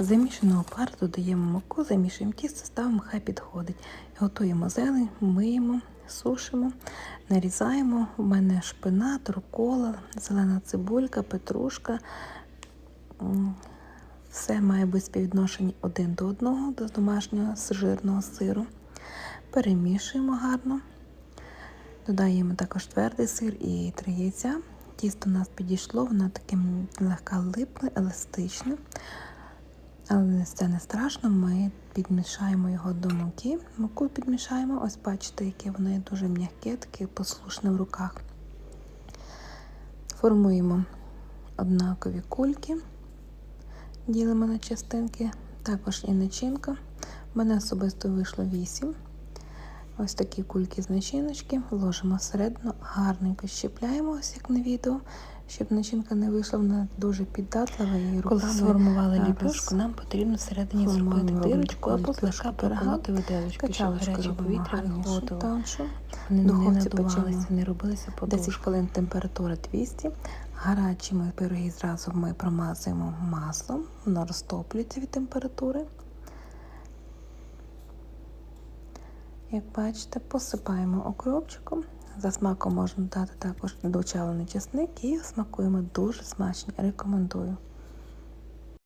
Замішаного пару додаємо муку, замішуємо тісто, ставимо, хай підходить. Готуємо зелень, миємо, сушимо, нарізаємо. У мене шпинат, рукола, зелена цибулька, петрушка. Все має бути співвідношені один до одного, до домашнього жирного сиру. Перемішуємо гарно. Додаємо також твердий сир і три яйця. Тісто у нас підійшло, воно таке легка липне, еластичне. Але це не страшно, ми підмішаємо його до муки. Муку підмішаємо, ось бачите, яке воно є дуже м'яке, таке послушне в руках. Формуємо однакові кульки, ділимо на частинки, також і начинка. У мене особисто вийшло 8. Ось такі кульки з начиночки, ложимо всередину, гарненько щепляємо, ось як на відео, щоб начинка не вийшла, вона дуже піддатлива і руками. Коли сформували а, ліпешку, нам потрібно всередині зробити дирочку або пирога, проколоти виделочку, щоб гаряче повітря виходило. тоншу. Вони не надувалися, не робилися 10 подушки. хвилин температура 200. Гарячі ми пироги зразу ми промазуємо маслом, воно розтоплюється від температури. Як бачите, посипаємо окропчиком. За смаком можна дати також дочавлений чесник і смакуємо дуже смачно. Рекомендую.